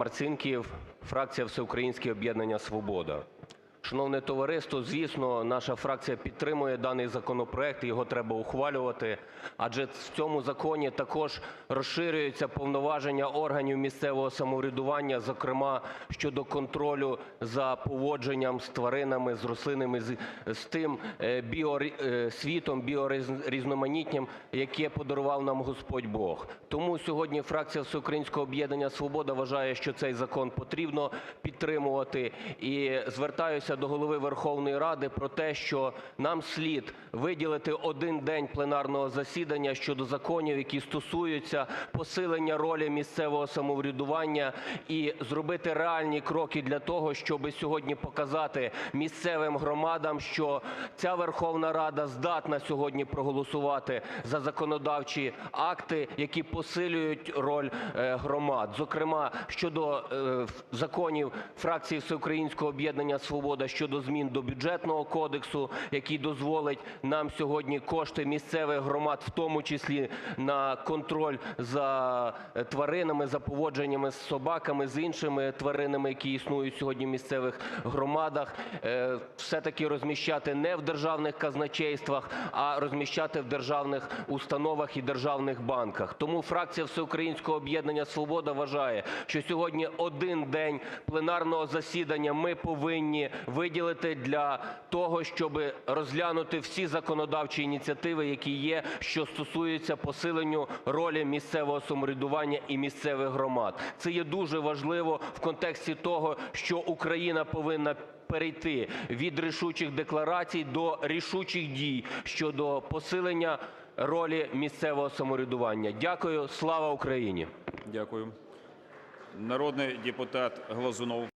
Марцинків, фракція "Всеукраїнське об'єднання "Свобода". Шановне товариство, звісно, наша фракція підтримує даний законопроект, його треба ухвалювати, адже в цьому законі також розширюються повноваження органів місцевого самоврядування, зокрема щодо контролю за поводженням з тваринами, з рослинами, з тим біосвітом, біорізноманіттям, яке подарував нам Господь Бог. Тому сьогодні фракція "Всеукраїнського об'єднання "Свобода" вважає, що цей закон потрібно підтримувати. І звертаюся до Голови Верховної Ради про те, що нам слід виділити один день пленарного засідання щодо законів, які стосуються посилення ролі місцевого самоврядування, і зробити реальні кроки для того, щоби сьогодні показати місцевим громадам, що ця Верховна Рада здатна сьогодні проголосувати за законодавчі акти, які посилюють роль громад. Зокрема, щодо законів фракції "Всеукраїнського об'єднання "Свобода" щодо змін до Бюджетного кодексу, який дозволить нам сьогодні кошти місцевих громад, в тому числі на контроль за тваринами, за поводженнями з собаками, з іншими тваринами, які існують сьогодні в місцевих громадах, все-таки розміщати не в державних казначействах, а розміщати в державних установах і державних банках. Тому фракція "Всеукраїнського об'єднання "Свобода" вважає, що сьогодні один день пленарного засідання ми повинні виділити для того, щоби розглянути всі законодавчі ініціативи, які є, що стосуються посилення ролі місцевого самоврядування і місцевих громад. Це є дуже важливо в контексті того, що Україна повинна перейти від рішучих декларацій до рішучих дій щодо посилення ролі місцевого самоврядування. Дякую. Слава Україні! Дякую. Народний депутат Глазунов.